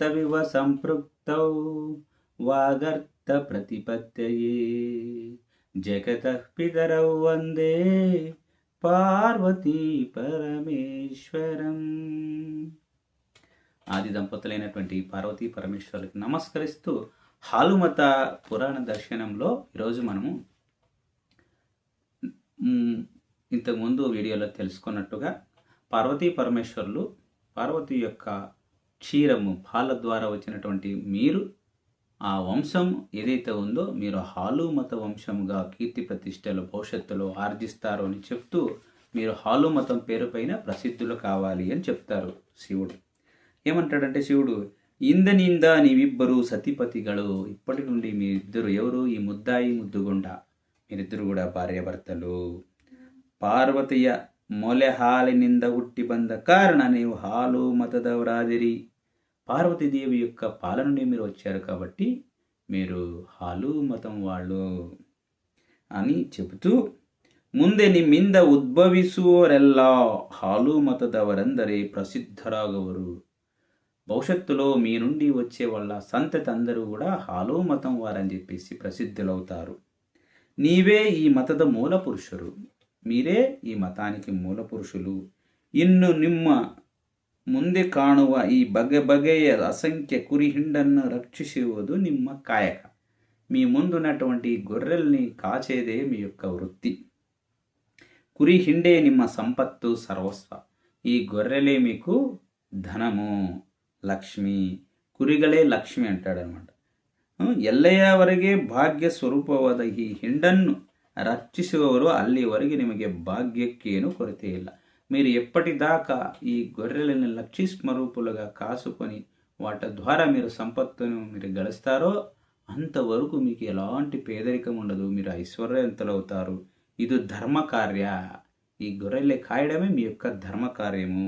వాస్తవివ సంపృక్తౌ వాగర్త ప్రతిపత్తయే జగత పితరౌ వందే పార్వతీ పరమేశ్వరం. ఆది దంపతులైనటువంటి పార్వతీ పరమేశ్వరులకు నమస్కరిస్తూ హాలుమత పురాణ దర్శనంలో ఈరోజు మనము ఇంతకుముందు వీడియోలో తెలుసుకున్నట్టుగా పార్వతీ పరమేశ్వరులు పార్వతి యొక్క క్షీరము పాల ద్వారా వచ్చినటువంటి మీరు ఆ వంశం ఏదైతే ఉందో మీరు హాలుమత వంశంగా కీర్తి ప్రతిష్టలు భవిష్యత్తులో ఆర్జిస్తారు అని చెప్తూ మీరు హాలుమతం పేరుపైన ప్రసిద్ధులు కావాలి అని చెప్తారు శివుడు. ఏమంటాడంటే శివుడు ఇందనింద నీవిబ్బరు సతిపతిಗಳು ఇప్పటి నుండి మీ ఇద్దరు ఎవరు? ఈ ముద్దాయి ముద్దుగుండ. మీరిద్దరు కూడా భార్యాభర్తలు. పార్వతయ్య ಮೊಲೆ ಹಾಲಿನಿಂದ ಹುಟ್ಟಿ ಬಂದ కారణ ನೀವು ಹಾಲು మతదవరాదిరి పార్వతీదేవి యొక్క పాల నుండి మీరు వచ్చారు కాబట్టి మీరు హాలు మతం వాళ్ళు అని చెబుతూ ముందే నిమ్మింద ಉದ್ಭವಿಸುವವರೆಲ್ಲ ಹಾಲು ಮತದವರೆಂದರೆ ప్రసిద్ధరాగవరు భవిష్యత్తులో మీ నుండి వచ్చే వాళ్ళ సంతతి అందరూ కూడా హాలో మతం వారని చెప్పేసి ప్రసిద్ధులవుతారు నీవే ఈ మతద మూల పురుషురు ಮೀರೇ ಈ ಮತಾನಿಕೆ ಮೂಲ ಪುರುಷರು ಇನ್ನು ನಿಮ್ಮ ಮುಂದೆ ಕಾಣುವ ಈ ಬಗೆ ಬಗೆಯ ಅಸಂಖ್ಯ ಕುರಿ ಹಿಂಡನ್ನು ರಕ್ಷಿಸುವುದು ನಿಮ್ಮ ಕಾಯಕ. ಮೀ ಮುಂದಿನಟುವಂಟಿ ಗೊರ್ರೆಲ್ನಿ ಕಾಚೇದೇ ಮೀ ಯೊಕ್ಕ ವೃತ್ತಿ. ಕುರಿ ಹಿಂಡೇ ನಿಮ್ಮ ಸಂಪತ್ತು ಸರ್ವಸ್ವ. ಈ ಗೊರ್ರೆಲೇ ಮೀಕು ಧನಮು ಲಕ್ಷ್ಮಿ. ಕುರಿಗಳೇ ಲಕ್ಷ್ಮಿ ಅಂತಾಡನ್ನಮಾಟ ಎಲ್ಲೆಯವರೆಗೆ ಭಾಗ್ಯ ಸ್ವರೂಪವಾದ ಈ ಹಿಂಡನ್ನು ರಕ್ಷಿಸುವವರು ಅಲ್ಲಿವರೆಗೆ ನಿಮಗೆ ಭಾಗ್ಯಕ್ಕೇನು ಕೊರತೆ ಇಲ್ಲ మీరు ఎప్పటిదాకా ఈ గొర్రెలను లక్షీ స్వరూపులుగా కాసుకొని వాటి ద్వారా మీరు సంపత్తును మీరు గడుస్తారో అంతవరకు మీకు ఎలాంటి పేదరికం ఉండదు మీరు ఐశ్వర్యవంతులవుతారు ఇది ధర్మ కార్య ఈ గొర్రెల్ని కాయడమే మీ యొక్క ధర్మ కార్యము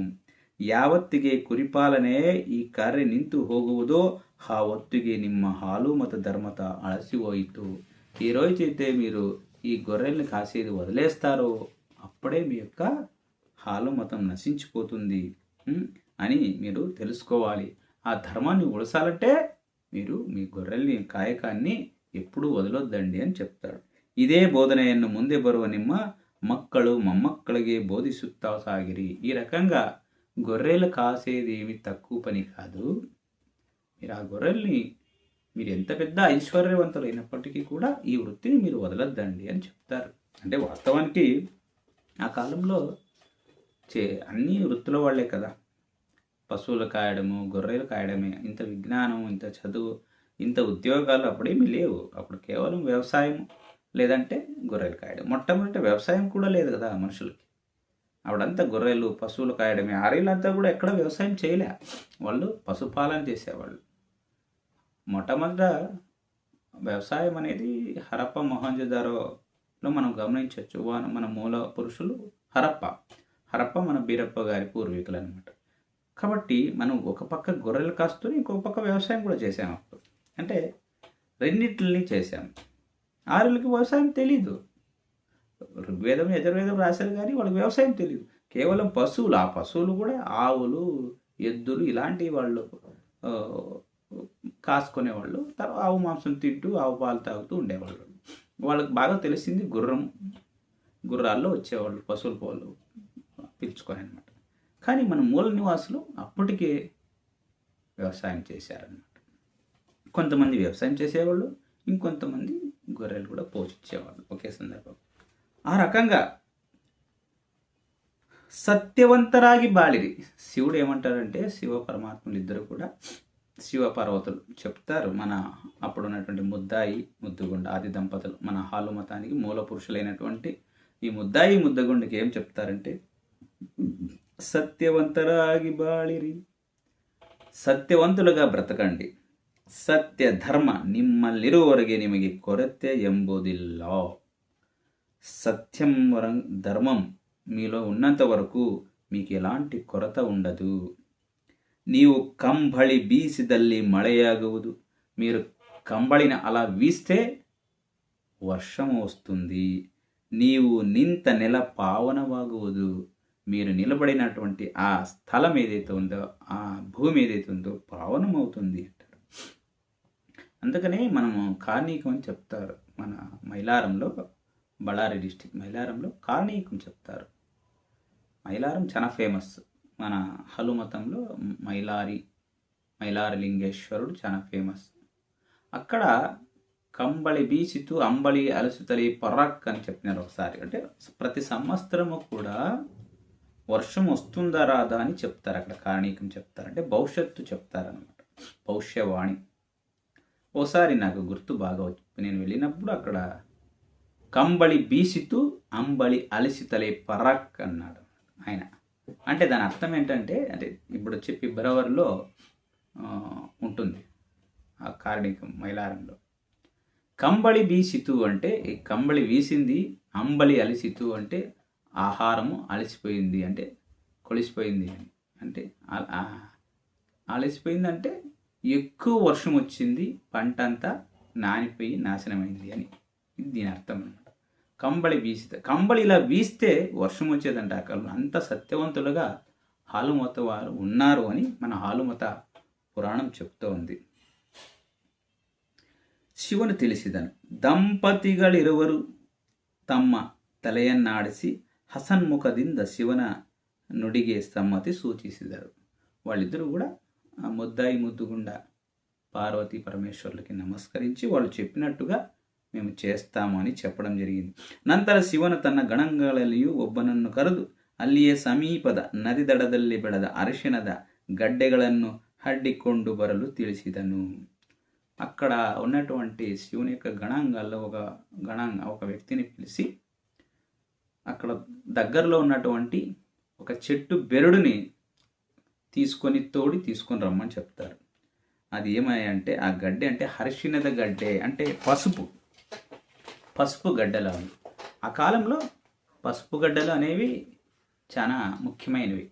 ಯಾವತ್ತಿಗೆ ಕುರಿಪಾಲನೆ ಈ ಕಾರ್ಯ ನಿಂತು ಹೋಗುವುದೋ ಆ ಹೊತ್ತಿಗೆ ನಿಮ್ಮ ಹಾಲು ಮತ್ತು ಧರ್ಮತ ಅಳಸಿ ಹೋಯಿತು ఈ రోజైతే మీరు ఈ గొర్రెల్ని కాసేది వదిలేస్తారో అప్పుడే మీ యొక్క హాలు మతం నశించిపోతుంది అని మీరు తెలుసుకోవాలి. ఆ ధర్మాన్ని ఉడసాలంటే మీరు మీ గొర్రెల్ని కాయకాన్ని ఎప్పుడూ వదలొద్దండి అని చెప్తాడు. ఇదే బోధనయన్ను ముందే బరువ నిమ్మ మక్కలు మమ్మక్కలిగే బోధిస్తా సాగిరి. ఈ రకంగా గొర్రెలు కాసేది ఏమి తక్కువ పని కాదు. మీరు ఆ గొర్రెల్ని మీరు ఎంత పెద్ద ఐశ్వర్యవంతులు అయినప్పటికీ కూడా ఈ వృత్తిని మీరు వదలొద్దండి అని చెప్తారు. అంటే వాస్తవానికి ఆ కాలంలో చే అన్ని వృత్తుల వాళ్ళే కదా. పశువులు కాయడము గొర్రెలు కాయడమే ఇంత విజ్ఞానం ఇంత చదువు ఇంత ఉద్యోగాలు అప్పుడేమీ లేవు. అప్పుడు కేవలం వ్యవసాయం లేదంటే గొర్రెలు కాయడం. మొట్టమొదట వ్యవసాయం కూడా లేదు కదా మనుషులకి. అప్పుడంతా గొర్రెలు పశువులు కాయడమే. ఆరేళ్ళంతా కూడా ఎక్కడ వ్యవసాయం చేయలే. వాళ్ళు పశుపాలన చేసేవాళ్ళు. మొట్టమొదట వ్యవసాయం అనేది హరప్ప మొహంజదారోలో మనం గమనించవచ్చు. వాన మన మూల పురుషులు హరప్ప. హరప్ప మన బీరప్ప గారి పూర్వీకులు అనమాట కాబట్టి మనం ఒక పక్క గొర్రెలు కాస్తూనే ఇంకో పక్క వ్యవసాయం కూడా చేసాము అప్పుడు. అంటే రెండింటిని చేశాం ఆరులకి వ్యవసాయం తెలీదు. ఋగ్వేదం యజుర్వేదం రాశారు కానీ వాళ్ళకి వ్యవసాయం తెలియదు కేవలం పశువులు. ఆ పశువులు కూడా ఆవులు ఎద్దులు ఇలాంటి వాళ్ళు కాసుకునేవాళ్ళు. తర్వాత ఆవు మాంసం తింటూ ఆవు పాలు తాగుతూ ఉండేవాళ్ళు. వాళ్ళకి బాగా తెలిసింది గుర్రం గుర్రాల్లో వచ్చేవాళ్ళు పశువుల పాలు పిలుచుకొని అనమాట కానీ మన మూల నివాసులు అప్పటికే వ్యవసాయం చేశారనమాట కొంతమంది వ్యవసాయం చేసేవాళ్ళు ఇంకొంతమంది గొర్రెలు కూడా పోషించేవాళ్ళు ఒకే సందర్భం ఆ రకంగా సత్యవంతరాగి బాలిరి. శివుడు ఏమంటారంటే శివ పరమాత్ములు ఇద్దరు కూడా శివ పార్వతులు చెప్తారు మన అప్పుడు ఉన్నటువంటి ముద్దాయి ముద్దుగుండ ఆది దంపతులు మన హాలు మతానికి మూల పురుషులైనటువంటి ఈ ముద్దాయి ముద్దగుండకి ఏం చెప్తారంటే సత్యవంతరాగి బాళిరి ಸತ್ಯವಂತುಲಗ ಬ್ರತಕಂಡಿ ಸತ್ಯ ಧರ್ಮ ನಿಮ್ಮಲ್ಲಿರುವವರೆಗೆ ನಿಮಗೆ ಕೊರತೆ ಎಂಬುದಿಲ್ಲ సత్యం వరం ధర్మం మీలో ఉన్నంత వరకు మీకు ఎలాంటి కొరత ఉండదు నీవు కంబళి బీసిదల్లి మళయాగవుదు మీరు కంబళిని అలా వీస్తే వర్షం వస్తుంది. నీవు నింత నెల పావనవాగవుదు మీరు నిలబడినటువంటి ఆ స్థలం ఏదైతే ఉందో ఆ భూమి ఏదైతే ఉందో పావనమవుతుంది అంటారు. అందుకనే మనము కార్ణీకం అని చెప్తారు. మన మైలారంలో బళారి డిస్టిక్ మైలారంలో కార్ణీకం చెప్తారు. మైలారం చాలా ఫేమస్. మన హనుమతంలో మైలారి మైలారి లింగేశ్వరుడు చాలా ఫేమస్ అక్కడ కంబళి బీచితు అంబళి అలసుతలి పర్రక్ అని చెప్పినారు ఒకసారి. అంటే ప్రతి సంవత్సరము కూడా వర్షం వస్తుందా రాదా అని చెప్తారు అక్కడ కారణీకం చెప్తారు. అంటే భవిష్యత్తు చెప్తారనమాట భవిష్యవాణి. ఓసారి నాకు గుర్తు బాగా వచ్చి నేను వెళ్ళినప్పుడు అక్కడ కంబళి బీసితూ అంబళి అలసితలే పరాక్ అన్నాడు ఆయన. అంటే దాని అర్థం ఏంటంటే అంటే ఇప్పుడు వచ్చి ఫిబ్రవరిలో ఉంటుంది ఆ కార్ణికం మైలారంలో. కంబళి బీసితు అంటే కంబళి వీసింది అంబలి అలిసితు అంటే ఆహారము అలసిపోయింది అంటే కొలిసిపోయింది అని. అంటే అలసిపోయింది అంటే ఎక్కువ వర్షం వచ్చింది పంట అంతా నానిపోయి నాశనమైంది అని. దీని అర్థం అనమాట కంబళి వీసితే కంబళి ఇలా వీస్తే వర్షం వచ్చేదంట ఆ కాలంలో అంత సత్యవంతులుగా హాలుమత వారు ఉన్నారు అని మన హాలుమత పురాణం చెప్తూ ఉంది ಶಿವನು ತಿಳಿಸಿದನು ದಂಪತಿಗಳಿರುವರು ತಮ್ಮ ತಲೆಯನ್ನಾಡಿಸಿ ಹಸನ್ಮುಖದಿಂದ ಶಿವನ ನುಡಿಗೆ ಸಮ್ಮತಿ సూచించారు వాళ్ళిద్దరూ కూడా ఆ ముద్దాయి ముద్దుగుండా పార్వతీ పరమేశ్వరులకి నమస్కరించి వాళ్ళు చెప్పినట్టుగా మేము చేస్తాము అని చెప్పడం జరిగింది ನಂತರ ಶಿವನು ತನ್ನ ಗಣಗಳಲ್ಲಿಯೂ ಒಬ್ಬನನ್ನು ಕರೆದು ಅಲ್ಲಿಯೇ ಸಮೀಪದ ನದಿ ದಡದಲ್ಲಿ ಬೆಳೆದ ಅರಿಶಿಣದ ಗಡ್ಡೆಗಳನ್ನು ಹಡ್ಡಿಕೊಂಡು ಬರಲು ತಿಳಿಸಿದನು అక్కడ ఉన్నటువంటి శివుని యొక్క గణాంగాల్లో ఒక గణాంగ ఒక వ్యక్తిని పిలిచి అక్కడ దగ్గరలో ఉన్నటువంటి ఒక చెట్టు బెరడుని తీసుకొని తోడి తీసుకొని రమ్మని చెప్తారు అది ఏమయ్యంటే ఆ గడ్డి అంటే హర్షినద గడ్డే అంటే పసుపు పసుపు గడ్డలు అవి. ఆ కాలంలో పసుపు గడ్డలు అనేవి చాలా ముఖ్యమైనవి.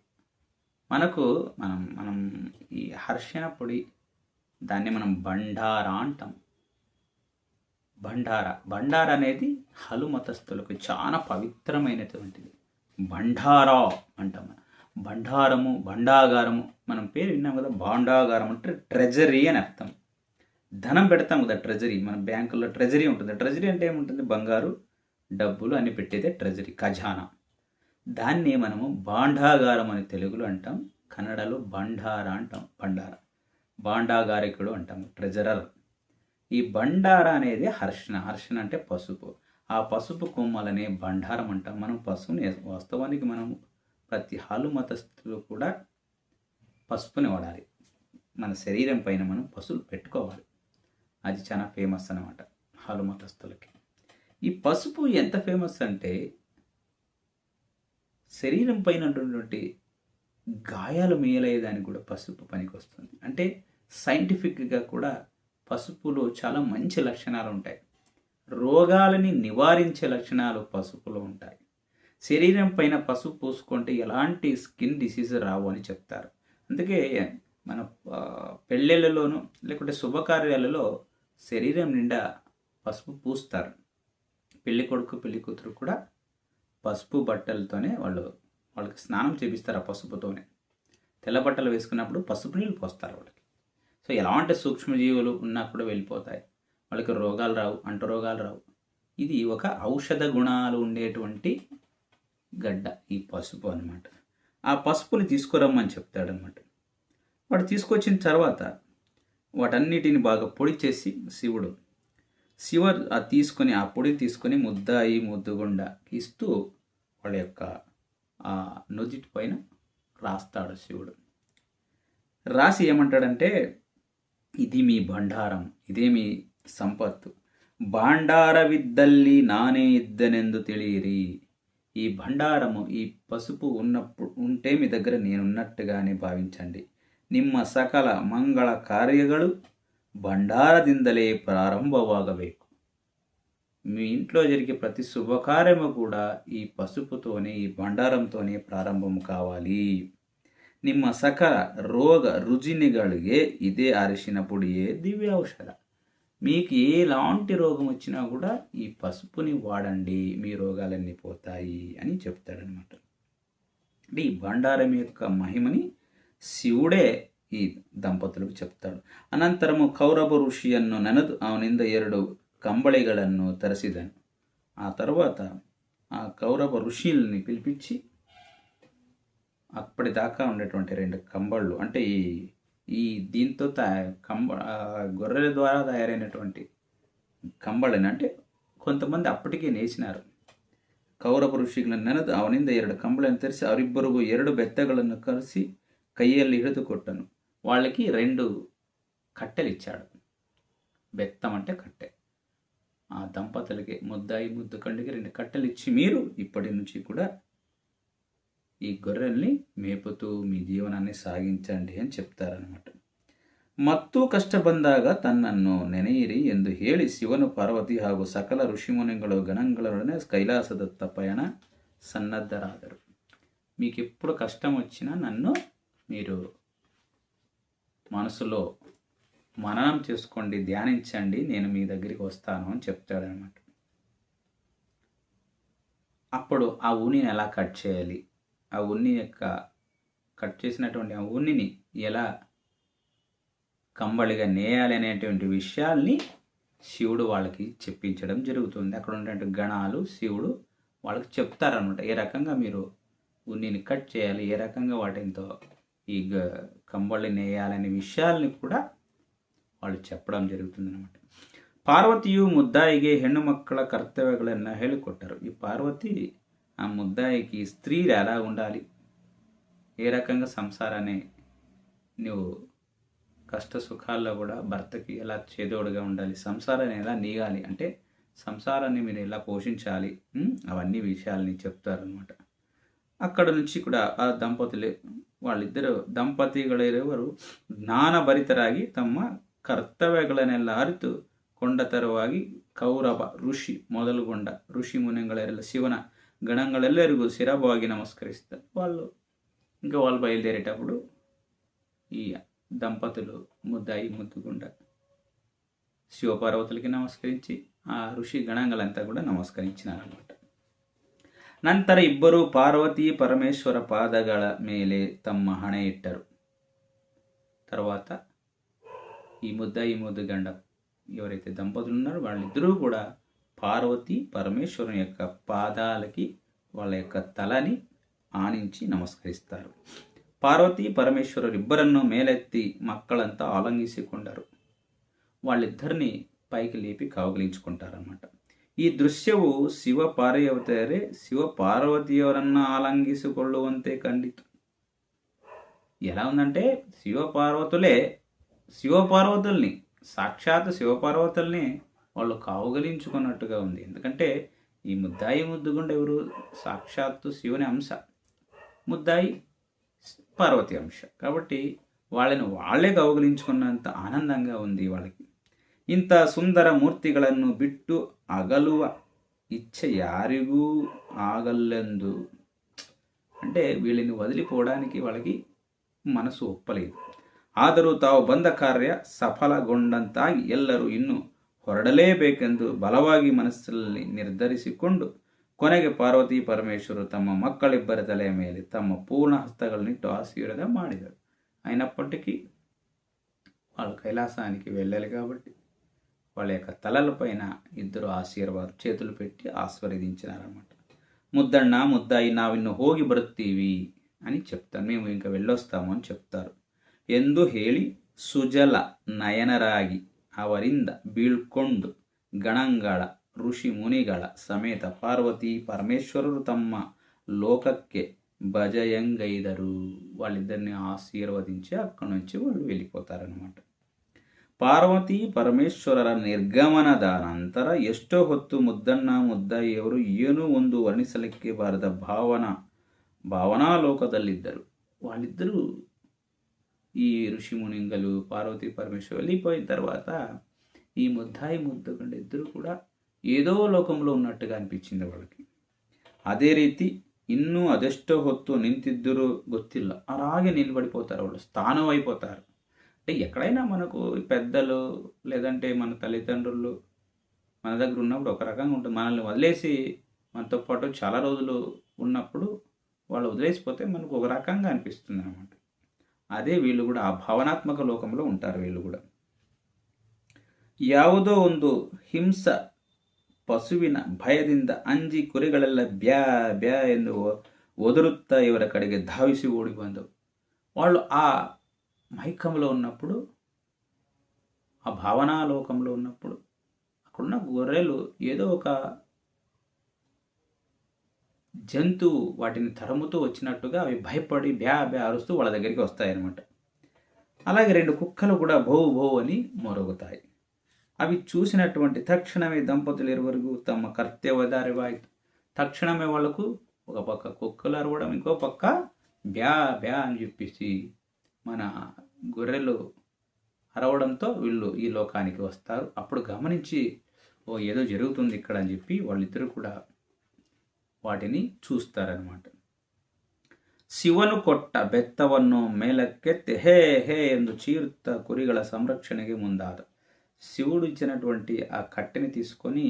మనకు మనం మనం ఈ హర్షణ పొడి దాన్ని మనం బండారా అంటాం. బండారా బండారా అనేది హలు మతస్థులకు చాలా పవిత్రమైనటువంటిది. బండారా అంటాం మనం. బండారము బండాగారము మనం పేరు విన్నాం కదా బాండాగారం అంటే ట్రెజరీ అని అర్థం. ధనం పెడతాం కదా ట్రెజరీ మన బ్యాంకుల్లో ట్రెజరీ ఉంటుంది. ట్రెజరీ అంటే ఏముంటుంది? బంగారు డబ్బులు అని పెట్టేదే ట్రెజరీ ఖజానా. దాన్ని మనము బాండాగారం అని తెలుగులో అంటాం. కన్నడలో బండార అంటాం బండార. బాండాగారికుడు అంటాము ట్రెజరర్ ఈ బండార అనేది హర్షణ. హర్షణ అంటే పసుపు. ఆ పసుపు కొమ్మలనే బండారం అంటాం మనం. పసుపుని వాస్తవానికి మనం ప్రతి హాలు మతస్థులు కూడా పసుపుని వాడాలి. మన శరీరం పైన మనం పసుపు పెట్టుకోవాలి. అది చాలా ఫేమస్ అనమాట హాలు మతస్థులకి. ఈ పసుపు ఎంత ఫేమస్ అంటే శరీరం పైన ఉన్నటువంటి గాయాలు మేయలేదానికి కూడా పసుపు పనికి వస్తుంది అంటే సైంటిఫిక్గా కూడా పసుపులో చాలా మంచి లక్షణాలు ఉంటాయి. రోగాలని నివారించే లక్షణాలు పసుపులో ఉంటాయి. శరీరం పైన పసుపు పూసుకుంటే ఎలాంటి స్కిన్ డిసీజ్ రావు అని చెప్తారు. అందుకే మన పెళ్ళిళ్ళలోనూ లేకుంటే శుభకార్యాలలో శరీరం నిండా పసుపు పూస్తారు. పెళ్ళి కొడుకు పెళ్ళి కూతురు కూడా పసుపు బట్టలతోనే వాళ్ళు వాళ్ళకి స్నానం చేపిస్తారు ఆ పసుపుతోనే. తెల్ల బట్టలు వేసుకున్నప్పుడు పసుపు నీళ్ళు పోస్తారు వాళ్ళకి. సో ఎలాంటి సూక్ష్మజీవులు ఉన్నా కూడా వెళ్ళిపోతాయి. వాళ్ళకి రోగాలు రావు అంటు రోగాలు రావు. ఇది ఒక ఔషధ గుణాలు ఉండేటువంటి గడ్డ ఈ పసుపు అన్నమాట. ఆ పసుపుని తీసుకురమ్మని చెప్తాడనమాట వాడు తీసుకొచ్చిన తర్వాత వాటన్నిటిని బాగా పొడి చేసి శివుడు శివ ఆ తీసుకొని ఆ పొడి తీసుకొని ముద్దాయి ముద్దుగుండ ఇస్తూ వాళ్ళ యొక్క ఆ నుదిటి పైన రాస్తాడు శివుడు రాసి ఏమంటాడంటే ఇది మీ బండారం ఇదే మీ సంపత్తు ಬಾಂಡಾರವಿದ್ದಲ್ಲಿ ನಾನೇ ಇದ್ದನೆಂದು ತಿಳಿಯಿರಿ ఈ బండారము ఈ పసుపు ఉన్నప్పుడు ఉంటే మీ దగ్గర నేనున్నట్టుగానే భావించండి ನಿಮ್ಮ ಸಕಲ ಮಂಗಳ ಕಾರ್ಯಗಳು ಭಂಡಾರದಿಂದಲೇ ప్రారంభవాగಬೇಕು మీ ఇంట్లో జరిగే ప్రతి శుభకార్యము కూడా ఈ పసుపుతోనే ఈ భండారంతోనే ప్రారంభం కావాలి ನಿಮ್ಮ ಸಕಲ ರೋಗ ರುಜಿನಿಗಳಿಗೆ ఇదే అరిసిన పొడియే దివ్య ఔషధ మీకు ఎలాంటి రోగం వచ్చినా కూడా ఈ పసుపుని వాడండి మీ రోగాలన్నీ పోతాయి అని చెప్తాడనమాట ఈ భండారం యొక్క మహిమని ಶಿವುಡೇ ಈ ದಂಪతులకు చెప్తాడు ಅನಂತರము ಕೌರವ ಋಷಿಯನ್ನು ನೆನೆದು ಅವನಿಂದ ಎರಡು ಕಂಬಳಿಗಳನ್ನು ತರಿಸಿದನು ಆ తర్వాత ఆ కౌరవ ఋషుల్ని పిలిపించి అప్పటిదాకా ఉండేటువంటి రెండు కంబళ్ళు అంటే ఈ ఈ దీంతో కంబ గొర్రెల ద్వారా తయారైనటువంటి కంబళని అంటే కొంతమంది అప్పటికే నేసినారు ಕೌರವ ಋಷಿಗಳನ್ನು ನೆನೆದು ಅವನಿಂದ ಎರಡು ಕಂಬಳನ್ನು ತರಿಸಿ ಅವರಿಬ್ಬರಿಗೂ ಎರಡು ಬೆತ್ತಗಳನ್ನು ಕರೆಸಿ కయ్యేళ్ళు ఇడుతు కొట్టను. వాళ్ళకి రెండు కట్టెలు ఇచ్చాడు బెత్తం అంటే కట్టె. ఆ దంపతులకి ముద్దాయి ముద్దు కండికి రెండు కట్టెలు ఇచ్చి మీరు ఇప్పటి నుంచి కూడా ఈ గొర్రెల్ని మేపుతూ మీ జీవనాన్ని సాగించండి అని చెప్తారనమాట మత్తు కష్టబందాగా తన్నన్ను నెనయిరి ఎందు ಎಂದು ಹೇಳಿ పార్వతి హాగు సకల ಸಕಲ ಋಷಿಮುನಿಗಳು కైలాసదత్త పైన సన్నద్ధరాదరు. మీకు ఎప్పుడు కష్టం వచ్చినా నన్ను మీరు మనసులో మననం చేసుకోండి ధ్యానించండి నేను మీ దగ్గరికి వస్తాను అని చెప్తాడనమాట అప్పుడు ఆ ఉన్నిని ఎలా కట్ చేయాలి? ఆ ఉన్ని యొక్క కట్ చేసినటువంటి ఆ ఉన్నిని ఎలా కంబళిగా నేయాలి అనేటువంటి విషయాల్ని శివుడు వాళ్ళకి చెప్పించడం జరుగుతుంది. అక్కడ ఉన్నటువంటి గణాలు శివుడు వాళ్ళకి చెప్తారనమాట ఏ రకంగా మీరు ఉన్నిని కట్ చేయాలి? ఏ రకంగా వాటితో ఈ గ కంబళి నేయాలనే విషయాల్ని కూడా వాళ్ళు చెప్పడం జరుగుతుందన్నమాట ಪಾರ್ವತಿಯು ಮುದ್ದಾಯಿಗೆ ಹೆಣ್ಣು ಮಕ್ಕಳ ಕರ್ತವ್ಯಗಳನ್ನು ಹೇಳಿಕೊಟ್ಟರು ఈ పార్వతి ఆ ముద్దాయికి స్త్రీ ఎలా ఉండాలి ఏ రకంగా సంసారాన్ని నువ్వు కష్ట సుఖాల్లో కూడా భర్తకి ఎలా చేదోడుగా ఉండాలి సంసారాన్ని ఎలా నీగాలి అంటే సంసారాన్ని మీరు ఎలా పోషించాలి ఉమ్, అవన్నీ విషయాల్ని చెప్తారనమాట ಅಕ್ಕಡ ನುಚ್ಚಿ ಕೂಡ ಆ ದಂಪತಿಲಿ ವಾಳಿದ್ದರು. ದಂಪತಿಗಳಿರುವರು ಜ್ಞಾನ ಭರಿತರಾಗಿ ತಮ್ಮ ಕರ್ತವ್ಯಗಳನ್ನೆಲ್ಲ ಅರಿತು ಕೊಂಡ ಕೌರವ, ಋಷಿ ಮೊದಲುಗೊಂಡ ಋಷಿ ಮುನಿಗಳೆಲ್ಲ ಶಿವನ ಗಣಗಳೆಲ್ಲರಿಗೂ ಸಿರಭವಾಗಿ ನಮಸ್ಕರಿಸ್ತಾರೆ ವಾಳು ಈಗ ವಾಳು ಬಯಲುದೇರಿಟ್ಟಪ್ಪುಡು ಈ ದಂಪತಿಲು ಮುದ್ದಾಯಿ ಮುದ್ದುಗೊಂಡ ಶಿವಪಾರ್ವತಲಿಗೆ ನಮಸ್ಕರಿಸಿ, ಆ ಋಷಿ ಗಣಗಳಂತ ಕೂಡ ನಮಸ್ಕರಿಸಿ ನಾನು. ಅನ್ನಮಾಟ ನಂತರ ಇಬ್ಬರು ಪಾರ್ವತಿ ಪರಮೇಶ್ವರ ಪಾದಗಳ ಮೇಲೆ ತಮ್ಮ ಹಣೆ ಇಟ್ಟರು. తర్వాత ఈ ముద్ద ఈ ముద్ద గండ ఎవరైతే దంపతులు ఉన్నారో వాళ్ళిద్దరూ కూడా పార్వతి పరమేశ్వరుని యొక్క పాదాలకి వాళ్ళ యొక్క తలని ఆనించి నమస్కరిస్తారు పార్వతి పరమేశ్వరులు ఇబ్బరನ್ನು మేలెత్తి మక్కలంతా ఆలంఘించుకుంటారు వాళ్ళిద్దరిని పైకి లేపి కావగలించుకుంటారన్నమాట ಈ ದೃಶ್ಯವು ಶಿವ ಪಾರ್ವತಿಯರೇ ಶಿವ ಪಾರ್ವತಿಯವರನ್ನ ಆಲಂಗಿಸಿಕೊಳ್ಳುವಂತೆ ಕಂಡಿತು ఎలా ఉందంటే శివపార్వతులే శివపార్వతుల్ని సాక్షాత్ శివపార్వతుల్ని వాళ్ళు కావుగలించుకున్నట్టుగా ఉంది ఎందుకంటే ఈ ముద్దాయి ముద్దుగుండ ఎవరు సాక్షాత్తు శివుని అంశ ముద్దాయి పార్వతి అంశ కాబట్టి వాళ్ళని వాళ్ళే కౌగలించుకున్నంత ఆనందంగా ఉంది వాళ్ళకి ಇಂಥ ಸುಂದರ ಮೂರ್ತಿಗಳನ್ನು ಬಿಟ್ಟು ಅಗಲುವ ಇಚ್ಛೆ ಯಾರಿಗೂ ಆಗಲ್ಲೆಂದು. అంటే వీళ్ళని వదిలిపోవడానికి వాళ్ళకి ಮನಸ್ಸು ಒಪ್ಪಲಿದೆ ಆದರೂ ತಾವು ಬಂದ ಕಾರ್ಯ ಸಫಲಗೊಂಡಂತಾಗಿ ಎಲ್ಲರೂ ಇನ್ನು ಹೊರಡಲೇಬೇಕೆಂದು ಬಲವಾಗಿ ಮನಸ್ಸಲ್ಲಿ ನಿರ್ಧರಿಸಿಕೊಂಡು ಕೊನೆಗೆ ಪಾರ್ವತಿ ಪರಮೇಶ್ವರು ತಮ್ಮ ಮಕ್ಕಳಿಬ್ಬರ ತಲೆಯ ಮೇಲೆ ತಮ್ಮ ಪೂರ್ಣ ಹಸ್ತಗಳನ್ನಿಟ್ಟು ಆಶೀರ್ವಾದ ಮಾಡಿದರು. అయిನప్పటికీ వాళ్ళు ಕೈಲಾಸಾನಿಕೆ ವೆಲ್ಲಲಿ ಕಾಬಟ್ಟಿ. వాళ్ళ యొక్క తలలపైన ఇద్దరు ఆశీర్వాద చేతులు పెట్టి ఆశీర్వదించినారనమాట ముద్దన్న ముద్దాయి నా విన్ను హోగి బరుక్తీవి అని చెప్తాను మేము ఇంకా వెళ్ళొస్తాము అని చెప్తారు. ಎಂದು ಹೇಳಿ ಸುಜಲ ನಯನರಾಗಿ ಅವರಿಂದ ಬೀಳ್ಕೊಂಡು గణంగళ ఋషి మునిగళ సమేత పార్వతి ಪರಮೇಶ್ವರರು ತಮ್ಮ లోకక్కే భజయంగైదరు. వాళ్ళిద్దరిని ఆశీర్వదించి అక్కడి నుంచి వాళ్ళు వెళ్ళిపోతారనమాట ಪಾರ್ವತಿ ಪರಮೇಶ್ವರರ ನಿರ್ಗಮನದ ನಂತರ ಎಷ್ಟೋ ಹೊತ್ತು ಮುದ್ದಣ್ಣ ಮುದ್ದಯ್ಯವರು ಏನೂ ಒಂದು ವರ್ಣಿಸಲಿಕ್ಕೆ ಬಾರದ ಭಾವನಾ ಭಾವನಾ ಲೋಕದಲ್ಲಿದ್ದರು వాళ్ళిద్దరూ ಈ ಋಷಿ ಮುನಿಂಗಲು ಪಾರ್ವತಿ ಪರಮೇಶ್ವರ వెళ్ళిపోయిన తర్వాత ಈ ಮುದ್ದಾಯಿ ముద్దగుండ ఇద్దరు కూడా ఏదో లోకంలో ఉన్నట్టుగా అనిపించింది వాళ్ళకి. ಅದೇ ರೀತಿ ಇನ್ನೂ ಅದೆಷ್ಟೋ ಹೊತ್ತು ನಿಂತಿದ್ದರೂ ಗೊತ್ತಿಲ್ಲ. ಹಾಗೆ ನಿಲ್ಬಡಿపోతారు వాళ్ళు ಸ್ಥಾನವೈపోతారు అంటే ఎక్కడైనా మనకు పెద్దలు లేదంటే మన తల్లిదండ్రులు మన దగ్గర ఉన్నప్పుడు ఒక రకంగా ఉంటుంది. మనల్ని వదిలేసి మనతో పాటు చాలా రోజులు ఉన్నప్పుడు వాళ్ళు వదిలేసిపోతే మనకు ఒక రకంగా అనిపిస్తుంది అనమాట అదే వీళ్ళు కూడా ఆ భావనాత్మక లోకంలో ఉంటారు వీళ్ళు కూడా. యావుదో ಒಂದು హింస పశువిన భయదింద అంజి ಕುರಿಗಳೆಲ್ಲ బ్యా బ్యా ఎందు వదురుత్త ಇವರ ధావిసి ఓడిపోయిందో వాళ్ళు ఆ మైకంలో ఉన్నప్పుడు ఆ భావనాలోకంలో ఉన్నప్పుడు అక్కడున్న గొర్రెలు ఏదో ఒక జంతువు వాటిని తరుముతూ వచ్చినట్టుగా అవి భయపడి బ్యా బ్యా అరుస్తూ వాళ్ళ దగ్గరికి వస్తాయన్నమాట. అలాగే రెండు కుక్కలు కూడా భో భో అని మొరుగుతాయి. అవి చూసినటువంటి తక్షణమే దంపతులు ఇరువురు తమ కర్తవ్యదారివాయితు తక్షణమే వాళ్ళకు ఒక పక్క కుక్కలు అరవడం ఇంకో పక్క బ్యా బ్యా అని చెప్పేసి మన గొర్రెలు అరవడంతో వీళ్ళు ఈ లోకానికి వస్తారు అప్పుడు గమనించి ఓ ఏదో జరుగుతుంది ఇక్కడ అని చెప్పి వాళ్ళిద్దరూ కూడా వాటిని చూస్తారనమాట ಶಿವನು ಕೊಟ್ಟ ಬೆತ್ತವನ್ನು ಮೇಲಕ್ಕೆತ್ತಿ ಹೇ ಹೇ ಎಂದು చీరుత కురిగల సంరక్షణకి ముందాద శివుడు ఇచ్చినటువంటి ఆ కట్టెని తీసుకొని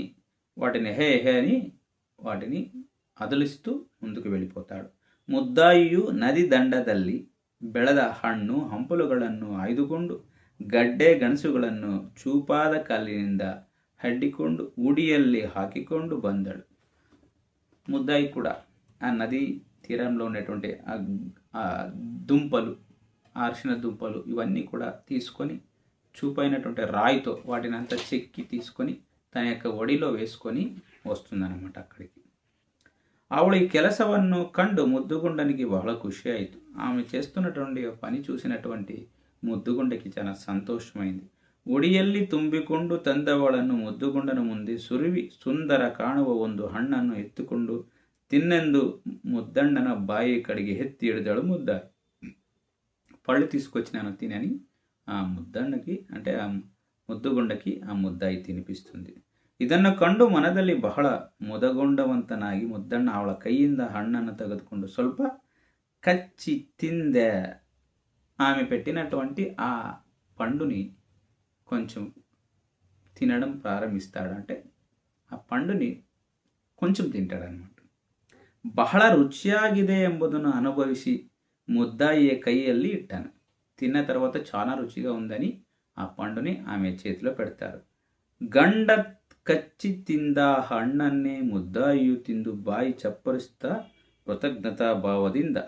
వాటిని హే హే అని వాటిని ಅದಲಿಸ್ತು ಮುಂದಕ್ಕೆ వెళ్ళిపోతాడు ಮುದ್ದಾಯಿಯು ನದಿ ದಂಡದಲ್ಲಿ ಬೆಳೆದ ಹಣ್ಣು ಹಂಪಲುಗಳನ್ನು ಆಯ್ದುಕೊಂಡು ಗಡ್ಡೆ ಗಣಸುಗಳನ್ನು ಚೂಪಾದ ಕಲ್ಲಿನಿಂದ ಹಡ್ಡಿಕೊಂಡು ಉಡಿಯಲ್ಲಿ ಹಾಕಿಕೊಂಡು ಬಂದಳು ముద్దాయి కూడా ఆ నది తీరంలో ఉండేటువంటి ఆ దుంపలు ఆర్చిన దుంపలు ఇవన్నీ కూడా తీసుకొని చూపైనటువంటి రాయితో వాటిని అంతా చెక్కి తీసుకొని తన యొక్క ఒడిలో వేసుకొని వస్తుందన్నమాట అక్కడికి ಅವಳು ಈ ಕೆಲಸವನ್ನು ಕಂಡು ಮುದ್ದುಗುಂಡನಿಗೆ ಬಹಳ ಖುಷಿಯಾಯಿತು ఆమె చేస్తున్నటువంటి పని చూసినటువంటి ముద్దుగుండకి చాలా సంతోషమైంది ಒಡಿಯಲ್ಲಿ ತುಂಬಿಕೊಂಡು ತಂದವಳನ್ನು ಮುದ್ದುಗುಂಡನ ಮುಂದೆ ಸುರುವಿ ಸುಂದರ ಕಾಣುವ ಒಂದು ಹಣ್ಣನ್ನು ಎತ್ತುಕೊಂಡು తిన్నెందు ముద్దండన బాయి కడిగి ఎత్తి ఎడుదాడు ముద్ద పళ్ళు తీసుకొచ్చినాను తినని ఆ ముద్దండకి అంటే ఆ ముద్దుగుండకి ఆ ముద్దాయి తినిపిస్తుంది ಇದನ್ನು ಕಂಡು ಮನದಲ್ಲಿ ಬಹಳ ಮುದಗೊಂಡವಂತನಾಗಿ ಮುದ್ದಣ್ಣ ಅವಳ ಕೈಯಿಂದ ಹಣ್ಣನ್ನು ತೆಗೆದುಕೊಂಡು ಸ್ವಲ್ಪ కచ్చి తిందే ఆమె పెట్టినటువంటి ఆ పండుని కొంచెం తినడం ప్రారంభిస్తాడు. అంటే ఆ పండుని కొంచెం తింటాడనమాట ಬಹಳ ರುಚಿಯಾಗಿದೆ ಎಂಬುದನ್ನು ಅನುಭವಿಸಿ కై ಕೈಯಲ್ಲಿ ఇట్టాను. తిన్న తర్వాత చాలా రుచిగా ఉందని ఆ పండుని ఆమె చేతిలో పెడతారు. గండ కచ్చి తిందా ಹಣ್ಣನ್ನೇ ముద్దాయు తిందు బాయి చప్పరిస్తా ಕೃತಜ್ಞತಾ ಭಾವದಿಂದ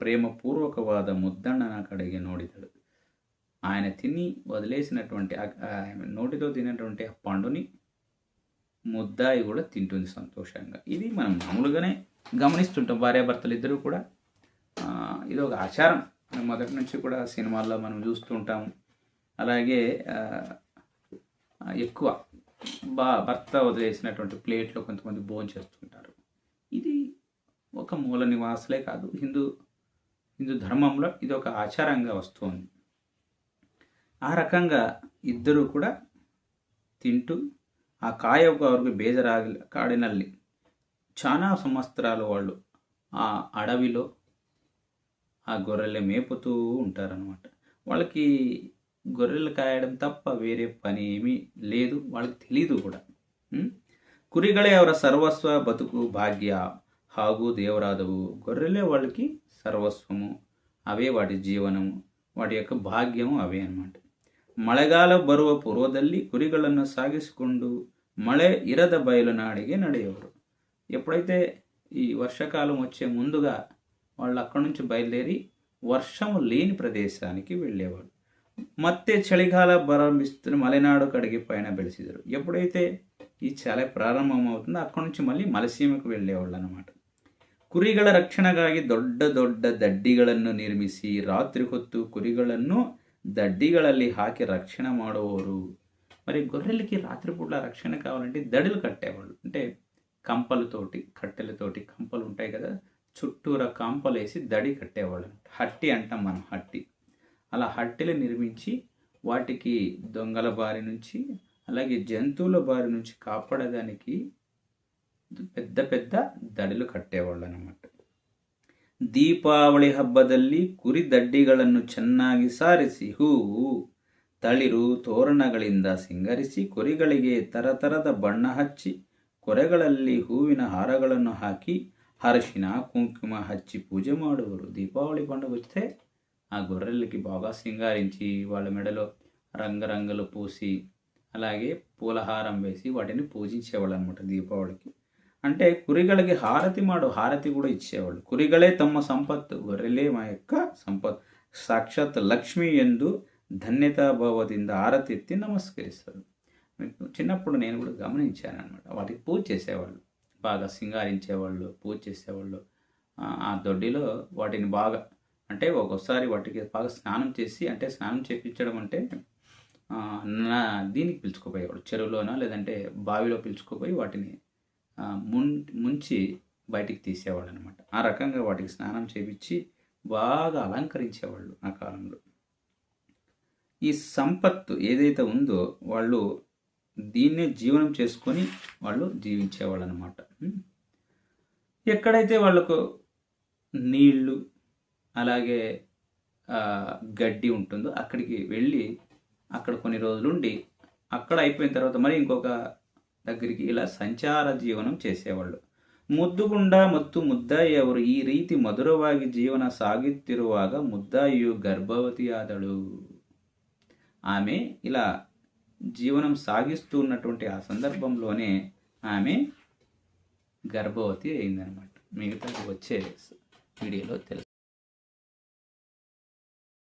ప్రేమపూర్వకవాద ముద్దಣ್ಣన కడిగి నోడిదడు ఆయన తిని వదిలేసినటువంటి నోటితో తినటువంటి ఆ పండుని ముద్దాయి కూడా తింటుంది సంతోషంగా. ఇది మనం మామూలుగానే గమనిస్తుంటాం. భార్యాభర్తలు ఇద్దరు కూడా ఇది ఒక ఆచారం. మొదటి నుంచి కూడా సినిమాల్లో మనం చూస్తుంటాం. అలాగే ఎక్కువ బా భర్త వదిలేసినటువంటి ప్లేట్లో కొంతమంది భోజనం చేస్తుంటారు ఇది ఒక మూల నివాసులే కాదు. హిందూ హిందూ ధర్మంలో ఇది ఒక ఆచారంగా వస్తుంది. ఆ రకంగా ఇద్దరు కూడా తింటూ ఆ కాయ ఒకరికి బేజరాగి కాడినల్లి చాలా సంవత్సరాలు వాళ్ళు ఆ అడవిలో ఆ గొర్రెలు మేపుతూ ఉంటారనమాట వాళ్ళకి గొర్రెలు కాయడం తప్ప వేరే పని ఏమీ లేదు వాళ్ళకి తెలీదు కూడా. కురిగలే ಅವರ సర్వస్వ బతుకు భాగ్య హాగు దేవరాధవు గొర్రెలే వాళ్ళకి సర్వస్వము అవే వాటి జీవనము వాటి యొక్క భాగ్యము అవే అనమాట మళగాల బరువ పూర్వదల్లి ಕುರಿಗಳನ್ನು సాగిసుకుండు మళ ఇరద బయలునాడిగే నడేవారు ఎప్పుడైతే ఈ వర్షాకాలం వచ్చే ముందుగా వాళ్ళు అక్కడి నుంచి బయలుదేరి వర్షము లేని ప్రదేశానికి వెళ్ళేవాడు మత్తే చలిగాల ప్రారంభిస్తున్న మలెనాడు కడిగి పైన ಬೆಳೆಸಿದರು ఎప్పుడైతే ఈ చలి ప్రారంభమవుతుందో అక్కడి నుంచి మళ్ళీ మలసీమకు వెళ్ళేవాళ్ళు అనమాట ಕುರಿಗಳ ರಕ್ಷಣೆಗಾಗಿ ದೊಡ್ಡ ದೊಡ್ಡ ದಡ್ಡಿಗಳನ್ನು ನಿರ್ಮಿಸಿ ರಾತ್ರಿ ಹೊತ್ತು ಕುರಿಗಳನ್ನು దడ్డిಗಳಲ್ಲಿ హాకి రక్షణ మాడేవారు మరి గొర్రెలకి రాత్రిపూట్ల రక్షణ కావాలంటే దడిలు కట్టేవాళ్ళు అంటే కంపలతోటి కట్టెలతోటి కంపలు ఉంటాయి కదా చుట్టూరా కంపలు వేసి దడి కట్టేవాళ్ళు హట్టి అంటాం మనం హట్టి అలా హట్టెలు నిర్మించి వాటికి దొంగల బారి నుంచి అలాగే జంతువుల బారి నుంచి కాపాడడానికి ಪೆದ್ದ ಪೆದ್ದ ದಡಲು ಕಟ್ಟೆವಳ್ಳ ನಮ್ಮ ದೀಪಾವಳಿ ಹಬ್ಬದಲ್ಲಿ ಕುರಿ ದಡ್ಡಿಗಳನ್ನು ಚೆನ್ನಾಗಿ ಸಾರಿಸಿ ಹೂವು ತಳಿರು, ತೋರಣಗಳಿಂದ ಸಿಂಗರಿಸಿ, ಕುರಿಗಳಿಗೆ ತರತರದ ಬಣ್ಣ ಹಚ್ಚಿ, ಕೊರೆಗಳಲ್ಲಿ ಹೂವಿನ ಹಾರಗಳನ್ನು ಹಾಕಿ, ಅರಶಿನ, ಕುಂಕುಮ ಹಚ್ಚಿ ಪೂಜೆ ಮಾಡುವರು. ದೀಪಾವಳಿ ಬಣ್ಣ ಬಚ್ಚೆ ಆ ಗೊರ್ರೆಲ್ಲಿಗೆ ಬಾಬಾ ಸಿಂಗಾರಿಸಿ ವಾಳ ಮೆಡಲು ರಂಗರಂಗಲು ಪೂಸಿ, ಅಲ್ಲಾಗೆ ಪೂಲಹಾರಂಭಿಸಿ ವಾಟಿನ ಪೂಜಿಸೇವಳ ಅನ್ಬಿಟ್ಟು ದೀಪಾವಳಿಗೆ. అంటే కురిగలకి హారతి మాడు హారతి కూడా ఇచ్చేవాళ్ళు కురిగలే తమ సంపత్తు గొర్రెలే మా యొక్క సంపత్ సాక్షాత్ లక్ష్మి ಎಂದು హారతి ఎత్తి నమస్కరిస్తారు చిన్నప్పుడు నేను కూడా గమనించాను అనమాట వాటికి పూజ చేసేవాళ్ళు బాగా సింగారించేవాళ్ళు పూజ చేసేవాళ్ళు ఆ దొడ్డిలో వాటిని బాగా అంటే ఒక్కోసారి వాటికి బాగా స్నానం చేసి అంటే స్నానం చేయించడం అంటే నా దీనికి పిలుచుకుపోయేవాడు చెరువులోనో లేదంటే బావిలో పిలుచుకుపోయి వాటిని మున్ ముంచి బయటికి తీసేవాళ్ళు అనమాట ఆ రకంగా వాటికి స్నానం చేపించి బాగా అలంకరించేవాళ్ళు ఆ కాలంలో. ఈ సంపత్తు ఏదైతే ఉందో వాళ్ళు దీన్నే జీవనం చేసుకొని వాళ్ళు జీవించేవాళ్ళు అనమాట ఎక్కడైతే వాళ్ళకు నీళ్ళు అలాగే గడ్డి ఉంటుందో అక్కడికి వెళ్ళి అక్కడ కొన్ని రోజులు ఉండి అక్కడ అయిపోయిన తర్వాత మరి ఇంకొక దగ్గరికి ఇలా సంచార జీవనం చేసేవాళ్ళు. ముద్దుగుండా మత్తు ಮತ್ತು ఈ రీతి మధురవాగి జీవన ಜೀವನ ముద్దాయు గర్భవతి ఆదడు. ఆమె ఇలా జీవనం సాగిస్తున్నటువంటి ఆ సందర్భంలోనే ఆమె గర్భవతి అయిందనమాట మిగతాది వచ్చే వీడియోలో తెలుసు.